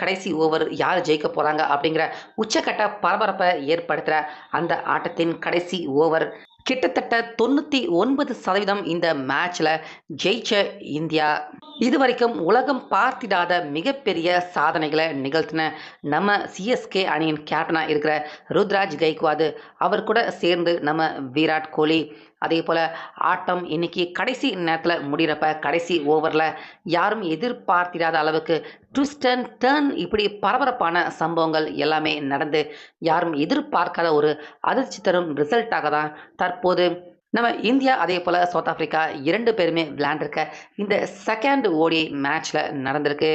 கடைசி ஓவர் யார் ஜெயிக்க போகிறாங்க அப்படிங்கிற உச்சக்கட்ட பரபரப்பை ஏற்படுத்துகிற அந்த ஆட்டத்தின் கடைசி ஓவர் கிட்டத்தட்ட தொண்ணூற்றி ஒன்பது சதவீதம் இந்த மேட்ச்சில் ஜெயிச்ச இந்தியா. இதுவரைக்கும் உலகம் பார்த்திடாத மிகப்பெரிய சாதனைகளை நிகழ்த்தின நம்ம சிஎஸ்கே அணியின் கேப்டனாக இருக்கிற ருத்ராஜ் கைக்வாது அவர் கூட சேர்ந்து நம்ம விராட் கோலி. அதே போல் ஆட்டம் இன்னைக்கு கடைசி நேரத்தில் முடிகிறப்ப கடைசி ஓவரில் யாரும் எதிர்பார்த்திராத அளவுக்கு ட்விஸ்ட் அண்ட் டேர்ன் இப்படி பரபரப்பான சம்பவங்கள் எல்லாமே நடந்து யாரும் எதிர்பார்க்காத ஒரு அதிர்ச்சி தரும் ரிசல்ட்டாக தான் தற்போது நம்ம இந்தியா அதே போல் சவுத் ஆஃப்ரிக்கா இரண்டு பேருமே விளையாண்டுருக்க இந்த செகண்ட் ஓடி மேட்ச்சில் நடந்திருக்கு.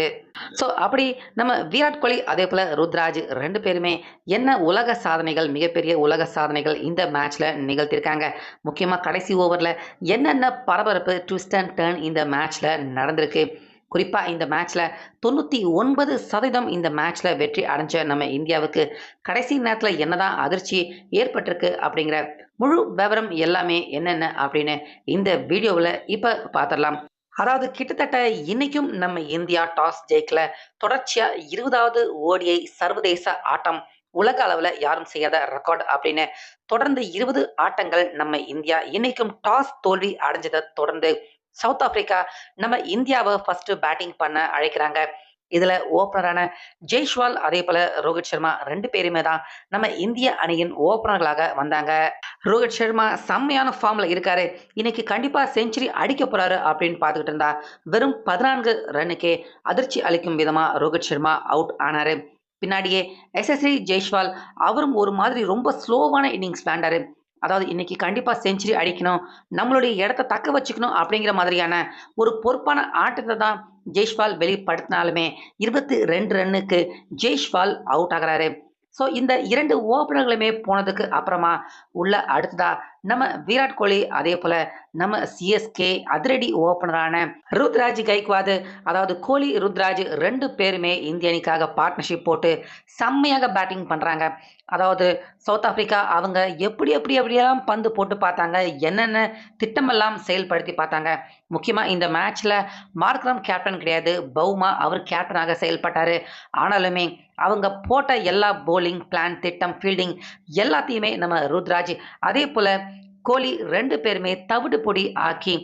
ஸோ அப்படி நம்ம விராட் கோலி அதே போல் ருத்ராஜ் ரெண்டு பேருமே என்ன உலக சாதனைகள் மிகப்பெரிய உலக சாதனைகள் இந்த மேட்ச்சில் நிகழ்த்தியிருக்காங்க? முக்கியமாக கடைசி ஓவரில் என்னென்ன பரபரப்பு ட்விஸ்ட் அண்ட் டேர்ன் இந்த மேட்ச்சில் நடந்திருக்கு? குறிப்பாக இந்த மேட்ச்சில் தொண்ணூற்றி ஒன்பது சதவீதம் இந்த மேட்ச்சில் வெற்றி அடைஞ்ச நம்ம இந்தியாவுக்கு கடைசி நேரத்தில் என்னதான் அதிர்ச்சி ஏற்பட்டிருக்கு அப்படிங்கிற முழு விவரம் எல்லாமே என்னென்ன அப்படின்னு இந்த வீடியோவில் இப்போ பார்த்துடலாம் அதாவது கிட்டத்தட்ட இன்னைக்கும் நம்ம இந்தியா டாஸ் ஜெயிக்கல. தொடர்ச்சியா இருபதாவது ஓடியை சர்வதேச ஆட்டம் உலக அளவில் யாரும் செய்யாத ரெக்கார்ட் அப்படின்னு தொடர்ந்து இருபது ஆட்டங்கள் நம்ம இந்தியா இன்னைக்கும் டாஸ் தோல்வி அடைஞ்சதை தொடர்ந்து சவுத் ஆப்பிரிக்கா நம்ம இந்தியாவை ஃபர்ஸ்ட் பேட்டிங் பண்ண அழைக்கிறாங்க. இதுல ஓப்பனரான ஜெய்ஷ்வால் அதே போல ரோஹித் சர்மா ரெண்டு பேருமே தான் நம்ம இந்திய அணியின் ஓப்பனர்களாக வந்தாங்க. ரோஹித் சர்மா செம்மையான ஃபார்ம்ல இருக்காரு. இன்னைக்கு கண்டிப்பா செஞ்சுரி அடிக்க போறாரு அப்படின்னு பார்த்துக்கிட்டு இருந்தா வெறும் பதினான்கு ரன்னுக்கே அதிர்ச்சி அளிக்கும் விதமா ரோஹித் சர்மா அவுட் ஆனாரு. பின்னாடியே எஸ்எஸ்ரி ஜெய்ஷ்வால் அவரும் ஒரு மாதிரி ரொம்ப ஸ்லோவான இன்னிங்ஸ் விளையாண்டாரு. அதாவது இன்னைக்கு கண்டிப்பாக செஞ்சுரி அடிக்கணும். நம்மளுடைய இடத்த தக்க வச்சுக்கணும் அப்படிங்கிற மாதிரியான ஒரு பொறுப்பான ஆட்டத்தை தான் ஜெய்ஷ்வால் வெளிப்படுத்தினாலுமே இருபத்தி ரெண்டு ரன்னுக்கு ஜெய்ஷ்வால் அவுட் ஆகிறாரு. ஸோ இந்த இரண்டு ஓப்பனர்களுமே போனதுக்கு அப்புறமா உள்ள அடுத்ததா நம்ம விராட் கோலி அதே போல் நம்ம சிஎஸ்கே அதிரடி ஓப்பனரான ருத்ராஜ் கைக்வாது அதாவது கோலி ருத்ராஜ் ரெண்டு பேருமே இந்திய அணிக்காக பார்ட்னர்ஷிப் போட்டு செம்மையாக பேட்டிங் பண்ணுறாங்க அதாவது சவுத் ஆப்பிரிக்கா அவங்க எப்படி எப்படி எப்படியெல்லாம் பந்து போட்டு பார்த்தாங்க என்னென்ன திட்டமெல்லாம் செயல்படுத்தி பார்த்தாங்க. முக்கியமாக இந்த மேட்ச்சில் மார்க்ரம் கேப்டன் கிடையாது பவுமா அவர் கேப்டனாக செயல்பட்டார். ஆனாலுமே அவங்க போட்ட எல்லா போலிங் பிளான் திட்டம் ஃபீல்டிங் எல்லாத்தையுமே நம்ம ருத்ராஜ் அதே போல் கோலி ரெண்டு பேருமே தவிடு பொடி ஆக்கி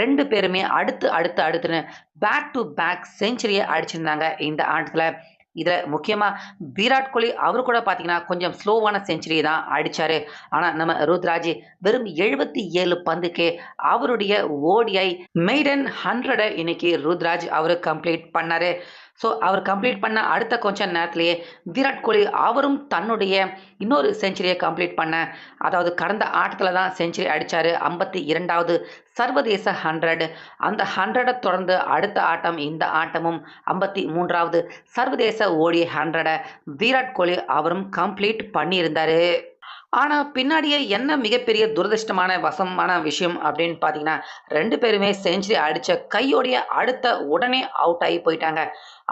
ரெண்டு பேருமே அடுத்து அடுத்து அடுத்துன்னு பேக் டு பேக் செஞ்சுரியை அடிச்சிருந்தாங்க இந்த ஆட்டத்தில். இதில் முக்கியமாக விராட் கோலி அவர் கூட பார்த்தீங்கன்னா கொஞ்சம் ஸ்லோவான செஞ்சுரி தான் அடித்தார் ஆனால் நம்ம ருத்ராஜ் வெறும் எழுபத்தி ஏழு பந்துக்கே அவருடைய ஓடிஐ மெய்டன் ஹண்ட்ரடை இன்னைக்கு ருத்ராஜ் அவர் கம்ப்ளீட் பண்ணார். ஸோ அவர் கம்ப்ளீட் பண்ண அடுத்த கொஞ்ச நேரத்திலேயே விராட் கோலி அவரும் தன்னுடைய இன்னொரு செஞ்சுரியை கம்ப்ளீட் பண்ண அதாவது கடந்த ஆட்டத்தில் தான் செஞ்சுரி அடித்தார் ஐம்பத்தி இரண்டாவது சர்வதேச ஹண்ட்ரட் அந்த ஹண்ட்ரடை தொடர்ந்து அடுத்த ஆட்டம் இந்த ஆட்டமும் ஐம்பத்தி மூன்றாவது சர்வதேச ஓடி ஹண்ட்ரடை விராட் கோலி அவரும் கம்ப்ளீட் பண்ணியிருந்தார். ஆனால் பின்னாடியே என்ன மிகப்பெரிய துரதிருஷ்டமான வசமான விஷயம் அப்படின்னு பார்த்தீங்கன்னா ரெண்டு பேருமே செஞ்சுரி அடித்த கையோடைய அடுத்த உடனே அவுட் ஆகி போயிட்டாங்க.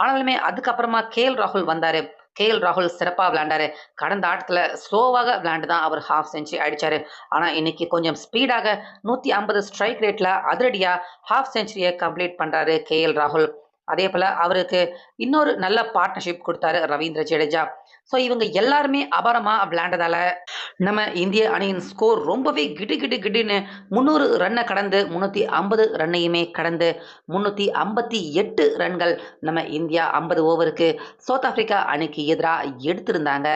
ஆனாலுமே அதுக்கப்புறமா கேஎல் ராகுல் வந்தார். கேஎல் ராகுல் சிறப்பாக விளையாண்டாரு. கடந்த ஆட்டத்தில் ஸ்லோவாக விளையாண்டு தான் அவர் ஹாஃப் செஞ்சுரி அடித்தார் ஆனால் இன்னைக்கு கொஞ்சம் ஸ்பீடாக நூற்றி ஐம்பது ஸ்ட்ரைக் ரேட்டில் அதிரடியாக ஹாஃப் செஞ்சுரியை கம்ப்ளீட் பண்ணுறாரு கேஎல் ராகுல். அதே போல் அவருக்கு இன்னொரு நல்ல பார்ட்னர்ஷிப் கொடுத்தாரு ரவீந்திர ஜடேஜா. ஸோ இவங்க எல்லாருமே அபாரமாக விளையாண்டதால நம்ம இந்திய அணியின் ஸ்கோர் ரொம்பவே கிடு கிடு கிடுன்னு முந்நூறு ரன்னை கடந்து முந்நூற்றி ஐம்பது ரன்னையுமே கடந்து முந்நூற்றி ஐம்பத்தி எட்டு ரன்கள் நம்ம இந்தியா ஐம்பது ஓவருக்கு சவுத் ஆப்பிரிக்கா அணிக்கு எதிராக எடுத்திருந்தாங்க.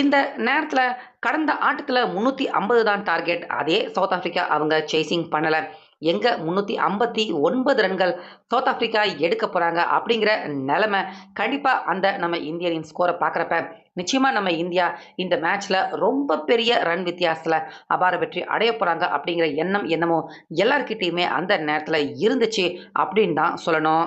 இந்த நேரத்தில் கடந்த ஆட்டத்தில் முந்நூற்றி ஐம்பது தான் டார்கெட் அதே சவுத் ஆப்பிரிக்கா அவங்க சேசிங் பண்ணலை. எங்கே முந்நூற்றி ஐம்பத்தி ஒன்பது ரன்கள் சவுத் ஆப்பிரிக்கா எடுக்க போகிறாங்க அப்படிங்கிற நிலமை கண்டிப்பாக அந்த நம்ம இந்தியனின் ஸ்கோரை பார்க்குறப்ப நிச்சயமாக நம்ம இந்தியா இந்த மேட்ச்சில் ரொம்ப பெரிய ரன் வித்தியாசத்தில் அபார வெற்றி அடைய போகிறாங்க அப்படிங்கிற எண்ணம் என்னமோ எல்லாருக்கிட்டேயுமே அந்த நேரத்தில் இருந்துச்சு அப்படின்னு தான் சொல்லணும்.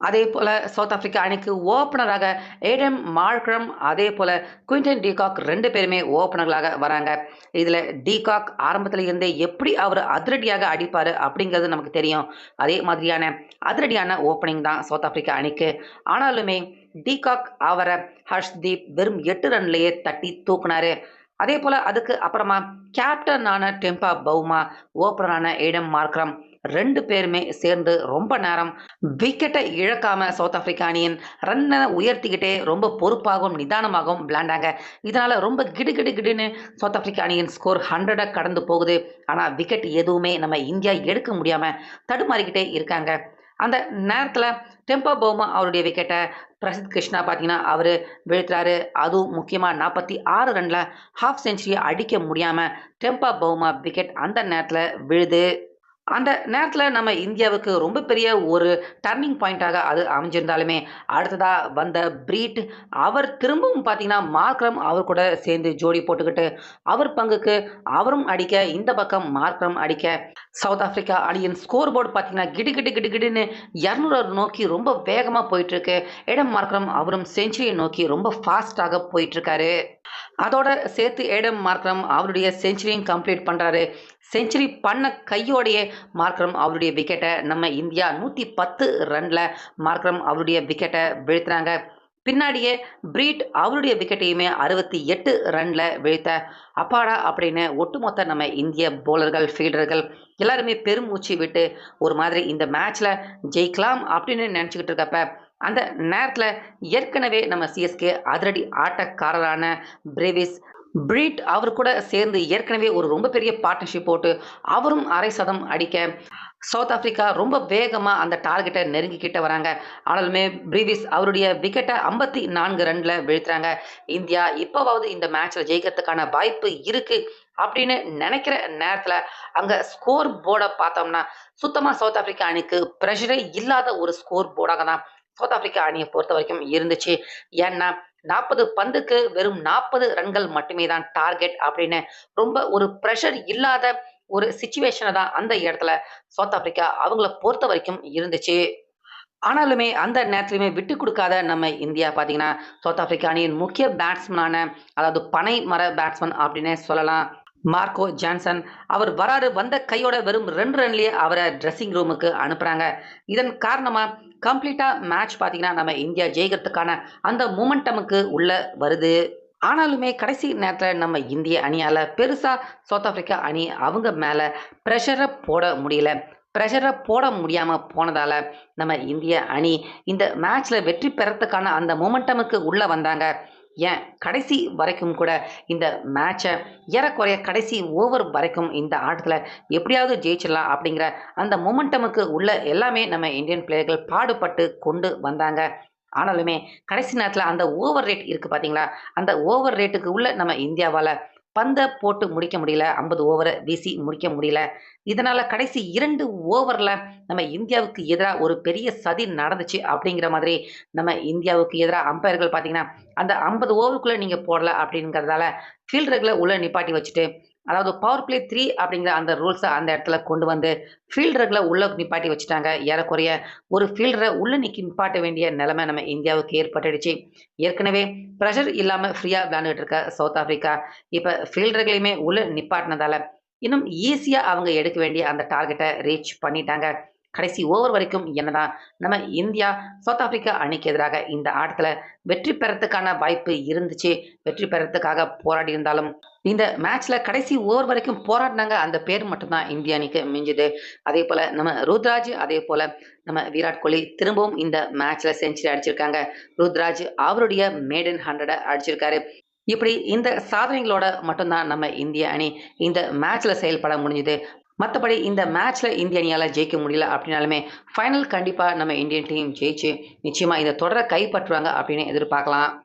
அதே போல் சவுத் ஆப்பிரிக்கா அணிக்கு ஓப்பனராக ஏடம் மார்க்ரம் அதே போல் குயின்டன் டீகாக் ரெண்டு பேருமே ஓப்பனர்களாக வராங்க. இதில் டீகாக் ஆரம்பத்தில் இருந்தே எப்படி அவர் அதிரடியாக அடிப்பார் அப்படிங்கிறது நமக்கு தெரியும். அதே மாதிரியான அதிரடியான ஓப்பனிங் தான் சவுத் ஆப்பிரிக்கா அணிக்கு. ஆனாலுமே டீகாக் அவரை ஹர்ஷ்தீப் வெறும் எட்டு ரன்லேயே தட்டி தூக்குனாரு. அதே போல் அதுக்கு அப்புறமா கேப்டனான டெம்பா பவுமா ஓப்பனரான ஏடம் மார்க்ரம் ரெண்டு பேருமே சேர்ந்து ரொம்ப நேரம் விக்கெட்டை இழக்காம சவுத் ஆப்பிரிக்கா அணியின் ரன்னை உயர்த்திக்கிட்டே ரொம்ப பொறுப்பாகவும் நிதானமாகவும் விளையாண்டாங்க. இதனால ரொம்ப கிடு கிடு கிடுன்னு சவுத் ஆப்பிரிக்கா அணியின் ஸ்கோர் ஹண்ட்ரடை கடந்து போகுது. ஆனால் விக்கெட் எதுவுமே நம்ம இந்தியா எடுக்க முடியாம தடுமாறிக்கிட்டே இருக்காங்க. அந்த நேரத்தில் டெம்போ பௌமா அவருடைய விக்கெட்டை பிரசித் கிருஷ்ணா பார்த்தீங்கன்னா அவர் வீழ்த்துறாரு. அதுவும் முக்கியமாக நாற்பத்தி ஆறு ரனில் ஹாஃப் செஞ்சுரியை அடிக்க முடியாமல் டெம்பா பௌமா விக்கெட் அந்த நேரத்தில் விழுது. அந்த நேரத்தில் நம்ம இந்தியாவுக்கு ரொம்ப பெரிய ஒரு டர்னிங் பாயிண்ட்டாக அது அமைஞ்சிருந்தாலுமே அடுத்ததாக வந்த பிரீட் அவர் திரும்பவும் பார்த்தீங்கன்னா மார்க்ரம் அவர் கூட சேர்ந்து ஜோடி போட்டுக்கிட்டு அவர் பங்குக்கு அவரும் அடிக்க இந்த பக்கம் மார்க்ரம் அடிக்க சவுத் ஆஃப்ரிக்கா அணியின் ஸ்கோர் போர்டு பார்த்தீங்கன்னா கிடு கிடு கிடு கிடுன்னு இரநூறு நோக்கி ரொம்ப வேகமாக போயிட்டுருக்கு. இடம் மார்க்ரம் அவரும் செஞ்சுரியை நோக்கி ரொம்ப ஃபாஸ்ட்டாக போயிட்டுருக்காரு. அதோட சேர்த்து ஏடம் மார்க்ரம் அவருடைய செஞ்சுரியும் கம்ப்ளீட் பண்ணுறாரு செஞ்சுரி பண்ண கையோடையே மார்க்ரம் அவருடைய விக்கெட்டை நம்ம இந்தியா நூற்றி பத்து ரனில் மார்க்ரம் அவருடைய விக்கெட்டை வீழ்த்துறாங்க. பின்னாடியே பிரீட் அவருடைய விக்கெட்டையுமே அறுபத்தி எட்டு ரனில் வீழ்த்த அப்பாடா அப்படின்னு ஒட்டுமொத்த நம்ம இந்திய போலர்கள் ஃபீல்டர்கள் எல்லாருமே பெருமூச்சு விட்டு ஒரு மாதிரி இந்த மேட்ச்சில் ஜெயிக்கலாம் அப்படின்னு நினச்சிக்கிட்டு இருக்கப்ப அந்த நேரத்தில் ஏற்கனவே நம்ம சிஎஸ்கே அதிரடி ஆட்டக்காரரான பிரேவிஸ் பிரீட் அவர் கூட சேர்ந்து ஏற்கனவே ஒரு ரொம்ப பெரிய பார்ட்னர்ஷிப் போட்டு அவரும் அரை சதம் அடிக்க சவுத் ஆப்பிரிக்கா ரொம்ப வேகமாக அந்த டார்கெட்டை நெருங்கிக்கிட்ட வராங்க. ஆனாலுமே பிரீவிஸ் அவருடைய விக்கெட்டை ஐம்பத்தி நான்கு ரனில் வீழ்த்துறாங்க. இந்தியா இப்போவாவது இந்த மேட்ச்சில் ஜெயிக்கிறதுக்கான வாய்ப்பு இருக்குது அப்படின்னு நினைக்கிற நேரத்தில் அங்கே ஸ்கோர் போர்டை பார்த்தோம்னா சுத்தமாக சவுத் ஆப்பிரிக்கா அணிக்கு ப்ரெஷரே இல்லாத ஒரு ஸ்கோர் போர்டாக தான் சவுத் ஆப்பிரிக்கா அணியை பொறுத்த வரைக்கும் இருந்துச்சு. ஏன்னா நாற்பது பந்துக்கு வெறும் நாற்பது ரன்கள் மட்டுமே தான் டார்கெட் அப்படின்னு ரொம்ப ஒரு ப்ரெஷர் இல்லாத ஒரு சுச்சுவேஷனை தான் அந்த இடத்துல சவுத் ஆப்பிரிக்கா அவங்கள பொறுத்த வரைக்கும் இருந்துச்சு. ஆனாலுமே அந்த நேரத்துலையுமே விட்டு கொடுக்காத நம்ம இந்தியா பார்த்தீங்கன்னா சவுத் ஆப்பிரிக்கா அணியின் முக்கிய பேட்ஸ்மேனான அதாவது பனை மர பேட்ஸ்மேன் அப்படின்னே சொல்லலாம். மார்க்கோ ஜான்சன் அவர் வராரு வந்த கையோட வெறும் ரெண்டு ரன்லேயே அவரை ட்ரெஸ்ஸிங் ரூமுக்கு அனுப்புகிறாங்க இதன் காரணமாக கம்ப்ளீட்டாக மேட்ச் பார்த்தீங்கன்னா நம்ம இந்தியா ஜெயிக்கிறதுக்கான அந்த மூமெண்டமுக்கு உள்ள வருது. ஆனாலுமே கடைசி நேரத்தில் நம்ம இந்திய அணியால் பெருசாக சவுத் ஆஃப்ரிக்கா அணி அவங்க மேலே ப்ரெஷரை போட முடியல. ப்ரெஷரை போட முடியாமல் போனதால் நம்ம இந்திய அணி இந்த மேட்ச்சில் வெற்றி பெறத்துக்கான அந்த மூமெண்டமுக்கு உள்ளே வந்தாங்க. ஏன்? கடைசி வரைக்கும் கூட இந்த மேட்சை ஏறக்குறைய கடைசி ஓவர் வரைக்கும் இந்த ஆட்டத்தில் எப்படியாவது ஜெயிச்சிடலாம் அப்படிங்கிற அந்த மொமெண்டமுக்கு உள்ள எல்லாமே நம்ம இந்தியன் பிளேயர்கள் பாடுபட்டு கொண்டு வந்தாங்க. ஆனாலுமே கடைசி நேரத்தில் அந்த ஓவர் ரேட் இருக்குது பார்த்தீங்களா அந்த ஓவர் ரேட்டுக்கு உள்ள நம்ம இந்தியாவால் பந்தை போட்டு முடிக்க முடியல ஐம்பது ஓவரை வீசி முடிக்க முடியல. இதனால் கடைசி இரண்டு ஓவரில் நம்ம இந்தியாவுக்கு எதிராக ஒரு பெரிய சதி நடந்துச்சு அப்படிங்கிற மாதிரி நம்ம இந்தியாவுக்கு எதிராக அம்பையர்கள் பார்த்தீங்கன்னா அந்த ஐம்பது ஓவருக்குள்ளே நீங்கள் போடல அப்படிங்கிறதால ஃபீல்டர்களை உள்ளே நிப்பாட்டி வச்சுட்டு அதாவது பவர் பிளே த்ரீ அப்படிங்கிற அந்த ரூல்ஸை அந்த இடத்துல கொண்டு வந்து ஃபீல்டர்களை உள்ளே நிப்பாட்டி வச்சுட்டாங்க. ஏறக்குறைய ஒரு ஃபீல்டரை உள்ளே நிற்கி நிப்பாட்ட வேண்டிய நிலைமை நம்ம இந்தியாவுக்கு ஏற்பட்டுடுச்சு. ஏற்கனவே ப்ரெஷர் இல்லாமல் ஃப்ரீயாக விளையாண்டுட்டு இருக்க சவுத் ஆஃப்ரிக்கா இப்போ ஃபீல்டர்களையுமே உள்ளே நிப்பாட்டினதால இன்னும் ஈஸியாக அவங்க எடுக்க வேண்டிய அந்த டார்கெட்டை ரீச் பண்ணிட்டாங்க. கடைசி ஓவர் வரைக்கும் என்னதான் நம்ம இந்தியா சவுத் ஆப்பிரிக்கா அணிக்கு எதிராக இந்த ஆட்டத்தில் வெற்றி பெறத்துக்கான வாய்ப்பு இருந்துச்சு. வெற்றி பெறத்துக்காக போராடி இருந்தாலும் இந்த மேட்ச்ல கடைசி ஓவர் வரைக்கும் போராடினாங்க அந்த பேர் மட்டும்தான் இந்திய அணிக்கு மிஞ்சுது. அதே போல நம்ம ருத்ராஜ் அதே போல நம்ம விராட் கோலி திரும்பவும் இந்த மேட்ச்ல செஞ்சுரி அடிச்சிருக்காங்க. ருத்ராஜ் அவருடைய மேடன் ஹண்ட்ரடை அடிச்சிருக்காரு. இப்படி இந்த சாதனைகளோட மட்டும்தான் நம்ம இந்திய அணி இந்த மேட்ச்ல செயல்பட முடிஞ்சுது. மற்றபடி இந்த மேட்ச்சில் இந்திய அணியால் ஜெயிக்க முடியல அப்படின்னாலுமே ஃபைனல் கண்டிப்பாக நம்ம இந்தியன் டீம் ஜெயிச்சு நிச்சயமாக இந்த தொடரை கைப்பற்றுவாங்க அப்படின்னு எதிர்பார்க்கலாம்.